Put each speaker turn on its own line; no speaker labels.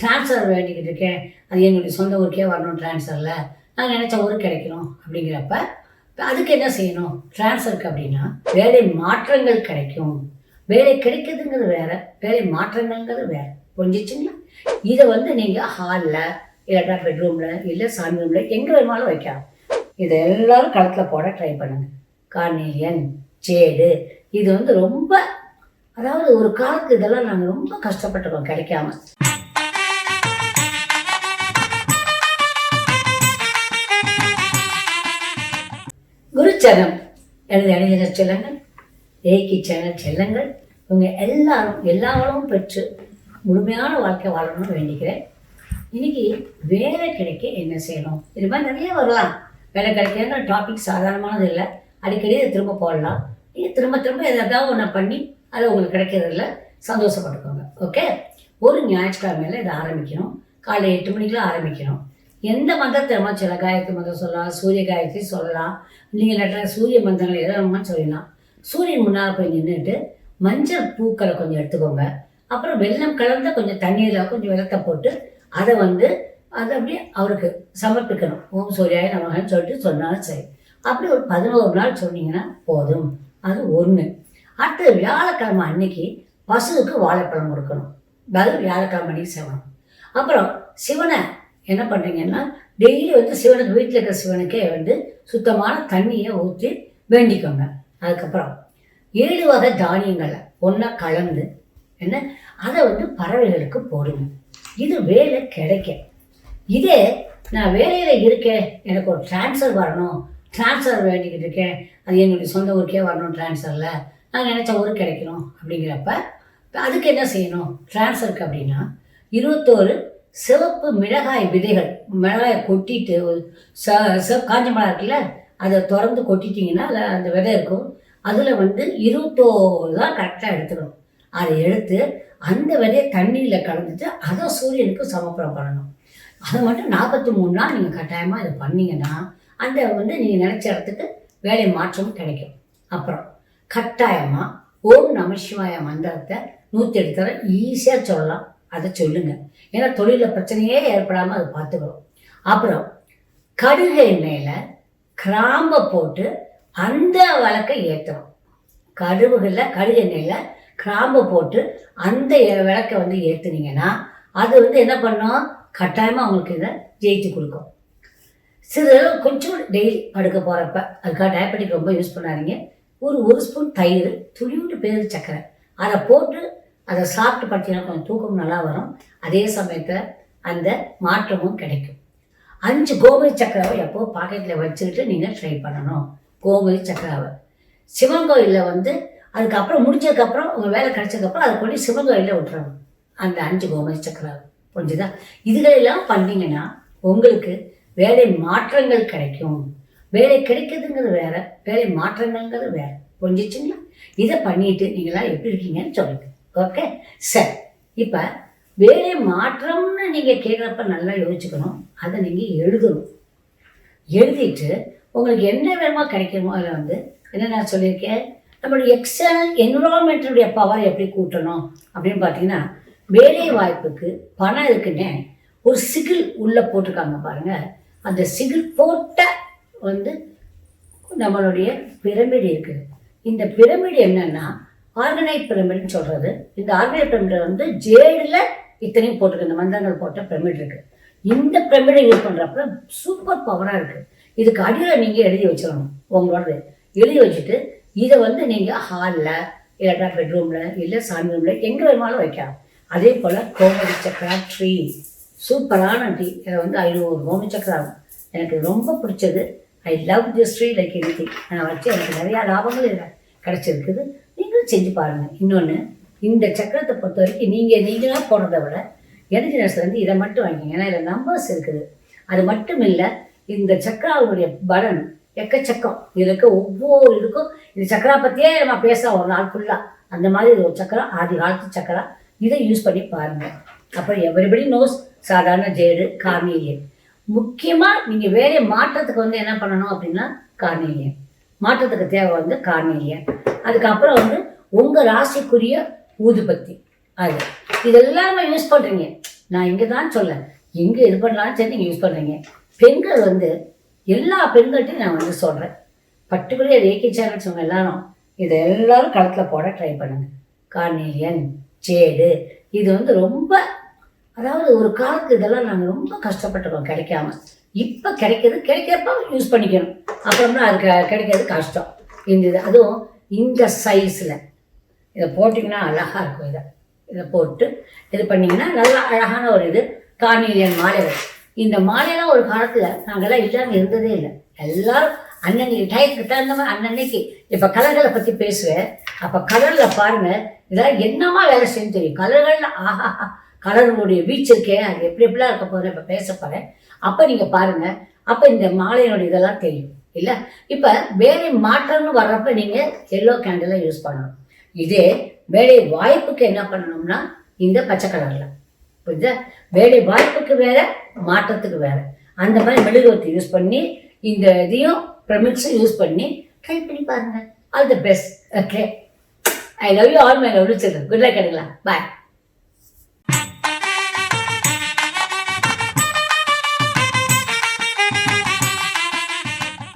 Transfer வேண்டிக்கிட்டு இருக்கேன். அது எங்களுடைய சொந்த ஊருக்கே வரணும் ட்ரான்ஸ்ஃபரில் நான் நினச்ச ஊருக்கு கிடைக்கணும் அப்படிங்கிறப்ப அதுக்கு என்ன செய்யணும்? டிரான்ஸ்ஃபருக்கு அப்படின்னா வேலை மாற்றங்கள் கிடைக்கும். வேலை கிடைக்குதுங்கிறது வேற வேலை மாற்றங்கள்ங்கிறது வேற. புரிஞ்சிச்சுங்களா? இதை வந்து நீங்கள் ஹாலில் இல்லாட்டா பெட்ரூமில் இல்லை சாமி ரூமில் எங்கே வேணுமாலும் வைக்கலாம். இதை எல்லோரும் களத்தில் போட ட்ரை பண்ணுங்கள் கார்னேலியன் சேடு இது வந்து ரொம்ப அதாவது ஒரு காலத்து இதெல்லாம் நாங்கள் ரொம்ப கஷ்டப்பட்டிருக்கோம். கிடைக்காம. குருச்சரம் எனது அணிகிற செல்லங்கள் ஏகி சேனல் செல்லங்கள் இவங்க எல்லாரும் எல்லா வளமும் பெற்று முழுமையான வாழ்க்கை வாழணும்னு வேண்டிக்கிறேன். இன்னைக்கு வேலை கிடைக்க என்ன செய்யணும்? இது மாதிரி நிறைய வரலாம் வேலை கிடைக்கிற டாபிக் சாதாரணமானது இல்லை. அடிக்கடி இதை திரும்ப போடலாம். நீங்கள் திரும்ப திரும்ப எதாவது ஒன்று பண்ணி அது உங்களுக்கு கிடைக்கிறதுல சந்தோஷப்பட்டுக்கோங்க. ஓகே ஒரு ஞாயிற்றுக்கிழமையில் இதை ஆரம்பிக்கணும். காலை எட்டு மணிக்கெலாம் ஆரம்பிக்கணும். எந்த மந்திரத்தை வேணுமோ காயத்து காயத்ரி மந்திரம் சொல்லலாம் சூரிய காயத்ரி சொல்லலாம் நீங்கள் இல்லாட்டா சூரிய மந்திரங்கள் எதை வேணுமோ சொல்லலாம். சூரியன் முன்னால் போய் நின்றுட்டு மஞ்சள் பூக்களை கொஞ்சம் எடுத்துக்கோங்க. அப்புறம் வெள்ளம் கலந்த கொஞ்சம் தண்ணீரில் கொஞ்சம் வெள்ளத்தை போட்டு அதை வந்து அதை அப்படியே அவருக்கு சமர்ப்பிக்கணும். ஓம் சூரியாய நமகன்னு சொல்லிட்டு சொன்னாலும் சரி. அப்படி ஒரு பதினோரு நாள் சொன்னீங்கன்னா போதும். அது ஒன்று அடுத்தது வியாழக்கிழமை அன்னைக்கு பசுவுக்கு வாழைப்பழம் கொடுக்கணும். அது வியாழக்கிழமை அன்னைக்கு செய்யணும். அப்புறம் சிவனை என்ன பண்ணுறீங்கன்னா டெய்லி வந்து சிவனுக்கு வீட்டில் இருக்கிற சிவனுக்கே வந்து சுத்தமான தண்ணியை ஊற்றி வேண்டிக்கோங்க. அதுக்கப்புறம் ஏழு வகை தானியங்களை ஒன்றா கலந்து என்ன? அதை வந்து பறவைகளுக்கு போடுங்க. இது வேலை கிடைக்க. இதே நான் வேலையில் இருக்கேன் எனக்கு ஒரு ட்ரான்ஸ்ஃபர் வரணும் ட்ரான்ஸ்ஃபர் வேண்டிக்கிட்டு இருக்கேன் அது என்னுடைய சொந்த ஊருக்கே வரணும் ட்ரான்ஸ்ஃபரில் நான் நினச்ச ஊருக்கு கிடைக்கணும் அப்படிங்கிறப்ப அதுக்கு என்ன செய்யணும்? ட்ரான்ஸ்ஃபருக்கு அப்படின்னா இருபத்தோரு சிவப்பு மிளகாய் விதைகள் மிளகாயை கொட்டிட்டு ச காஞ்ச மிளகா இருக்குல்ல அதை திறந்து கொட்டிட்டிங்கன்னா அதில் அந்த விதை இருக்கும். அதில் வந்து இருபத்தோரு தான் கரெக்டாக எடுத்துக்கணும். அதை எடுத்து அந்த விதையை தண்ணியில் கலந்துட்டு அதை சூரியனுக்கு சமர்ப்பணம் பண்ணணும். அதை மட்டும் நாற்பத்தி மூணு நாள் நீங்கள் கட்டாயமாக இதை பண்ணிங்கன்னா அந்த வந்து நீங்கள் நினச்ச இடத்துக்கு வேலை மாற்றம் கிடைக்கும். அப்புறம் கட்டாயமாக ஓம் நமசிவாய மந்திரத்தை நூற்றி எட்டு ஈஸியாக சொல்லலாம். அதை சொல்லுங்க. ஏன்னா தொழிலில் பிரச்சனையே ஏற்படாமல் அதை பார்த்துக்கிறோம் அப்புறம் கடுகு எண்ணெயில் கிராம்பை போட்டு அந்த விளக்கை ஏற்றுறோம் கடுகுகளில் கடுகு எண்ணெயில் கிராம்பை போட்டு அந்த விளக்கை வந்து ஏற்றுனீங்கன்னா அது வந்து என்ன பண்ணும்? கட்டாயமாக அவங்களுக்கு இதை ஜெயித்து கொடுக்கும். சிறு கொஞ்சம் டெய்லி படுக்க போகிறப்ப அதுக்காக டயபெட்டிக் ரொம்ப யூஸ் பண்ணாதீங்க. ஒரு ஒரு ஸ்பூன் தயிர் துளியோண்டு பேர் சக்கரை அதை போட்டு அதை சாப்பிட்டு பார்த்தீங்கன்னா கொஞ்சம் தூக்கம் நல்லா வரும். அதே சமயத்தில் அந்த மாற்றமும் கிடைக்கும். அஞ்சு கோமதி சக்கராவை எப்போ பாக்கெட்டில் வச்சுக்கிட்டு நீங்கள் ட்ரை பண்ணணும். கோமதி சக்கராவை. சிவன் கோயிலில் வந்து அதுக்கப்புறம் முடிச்சதுக்கப்புறம் உங்கள் வேலை கிடைச்சதுக்கப்புறம் அதை கொண்டு சிவன் கோயிலில் விட்டுறணும். அந்த அஞ்சு கோமதி சக்கராவை. புரிஞ்சுதா? இதுகளெல்லாம் பண்ணிங்கன்னா உங்களுக்கு வேலை மாற்றங்கள் கிடைக்கும். வேலை கிடைக்குதுங்கிறது வேற வேலை மாற்றங்கள்ங்கிறது வேற. புரிஞ்சிச்சுங்களா? இதை பண்ணிட்டு நீங்களாம் எப்படி இருக்கீங்கன்னு சொல்லுங்கள் ஓகே சரி இப்போ வேலை மாற்றம்னு நீங்கள் கேட்குறப்ப நல்லா யோசிச்சுக்கணும். அதை நீங்கள் எழுதணும். எழுதிட்டு உங்களுக்கு என்ன வேணுமோ கிடைக்குமோ அதில் வந்து என்ன நான் சொல்லியிருக்கேன்? நம்மளுடைய எக்ஸ்டர்னல் என்விரான்மெண்ட்டுடைய பவர் எப்படி கூட்டணும் அப்படின்னு பார்த்தீங்கன்னா வேலை வாய்ப்புக்கு பணம் இருக்குன்னே ஒரு சிகில் உள்ளே போட்டிருக்காங்க பாருங்கள் அந்த சிகில் போட்ட வந்து நம்மளுடைய பிரமிடு இருக்குது இந்த பிரமிடு என்னென்னா ஆர்கனைட் பிரமிட்னு சொல்கிறது இந்த ஆர்கனைட் பிரமிடை வந்து ஜேடில் இத்தனையும் போட்டிருக்கு. இந்த மந்திரங்கள் போட்ட பிரமிட் இருக்குது இந்த பிரமிடை யூஸ் பண்ணுறப்ப சூப்பர் பவராக இருக்குது இதுக்கு அடியில் நீங்கள் எழுதி வச்சிடணும் உங்களோடது. எழுதி வச்சுட்டு இதை வந்து நீங்கள் ஹாலில் இல்லாட்டா பெட்ரூமில் இல்லை சாமி ரூமில் எங்கே வேணுமாலும் வைக்கலாம். அதே போல் கோமதி சக்கரா ட்ரீ சூப்பரான டீ இதை வந்து ஐநூறு கோமதி சக்கரா. ஆகும் எனக்கு ரொம்ப பிடிச்சது. I love this tree like any நான் வச்சு எனக்கு நிறையா லாபங்கள் இதில் கிடச்சிருக்குது. செஞ்சு பாருங்கள் இன்னொன்று இந்த சக்கரத்தை பொறுத்த வரைக்கும் நீங்கள் நீங்களாக போடுறத விட எனர்ஜி நர்ஸ்லேருந்து இதை மட்டும் வாங்கிங்க ஏன்னா இதில் நம்பர்ஸ் இருக்குது. அது மட்டும் இல்லை இந்த சக்கராவுடைய பலன் எக்கச்சக்கம். இதில் இருக்க ஒவ்வொரு இதுக்கும் இந்த சக்கரா பற்றியே நம்ம பேசலாம் ஒரு நாள் ஃபுல்லாக அந்த மாதிரி ஒரு சக்கரம் ஆதி காலத்து சக்கரா இதை யூஸ் பண்ணி பாருங்கள் அப்புறம் எவரிபடி நோஸ் சாதாரண ஜேடு கார்னீலியன். முக்கியமாக நீங்கள் வேலையை மாற்றத்துக்கு வந்து என்ன பண்ணணும் அப்படின்னா கார்னீலியன். மாற்றத்துக்கு தேவை வந்து கார்னீலியன். அதுக்கப்புறம் வந்து உங்கள் ராசிக்குரிய ஊதுபத்தி. அது. இதெல்லாமே யூஸ் பண்ணுறீங்க நான் இங்கே தான் சொல்ல எங்கே இது பண்ணலாம்னு சரி நீங்கள் யூஸ் பண்ணுறீங்க பெண்கள் வந்து எல்லா பெண்கள்ட்டையும் நான் வந்து சொல்கிறேன் பர்டிகுலர் ரேக்கி சேனல்ஸ் அவங்க எல்லாரும் இதை எல்லாரும் களத்தில் போட ட்ரை பண்ணுங்க. கார்னேலியன் சேடு இது வந்து ரொம்ப அதாவது ஒரு காலத்து இதெல்லாம் நாங்கள் ரொம்ப கஷ்டப்பட்டுருக்கோம் கிடைக்காம. இப்போ கிடைக்கிறது கிடைக்கிறப்ப யூஸ் பண்ணிக்கணும். அப்புறம்னா அது கிடைக்கிறது கஷ்டம். இந்த இது அதுவும் இந்த சைஸில் இதை போட்டிங்கன்னா அழகாக இருக்கும் இதை. இதை போட்டு இது பண்ணிங்கன்னா நல்லா அழகான ஒரு இது. கார்னீலியன் மாலைகள் இந்த மாலையெல்லாம் ஒரு காலத்தில் நாங்கள்லாம் இல்லாமல் இருந்ததே இல்லை. எல்லாரும் அன்னன்னைக்கு டயத்துக்கு தகுந்த மாதிரி அன்னன்னைக்கு இப்போ கலர்களை பற்றி பேசுவேன். அப்போ கலரில் பாருங்கள் இதெல்லாம் என்னமா வேலை செய்யும் தெரியும். கலர்களில் ஆஹா கலர்களுடைய வீச்சு இருக்கேன் அது எப்படி எப்படிலாம் இருக்க போகிறேன் இப்போ பேச போகிறேன் அப்போ நீங்கள் பாருங்கள் அப்போ இந்த மாலையினுடைய இதெல்லாம் தெரியும். இல்லை? இப்போ வேலை மாற்றம்னு வர்றப்ப நீங்கள் எல்லோ கேண்டிலை யூஸ் பண்ணணும். இதே வேலை வாய்ப்புக்கு என்ன பண்ணணும்னா இந்த பச்சை கலரில். புரியுதா? வேலை வாய்ப்புக்கு வேற மாற்றத்துக்கு வேற. அந்த மாதிரி மெழுகுவத்தை யூஸ் பண்ணி இந்த இதையும் ப்ரமிக்ஸும் யூஸ் பண்ணி ட்ரை பண்ணி பாருங்க. All the best okay I love you all my love children good luck கிடைக்கலாம் பாய்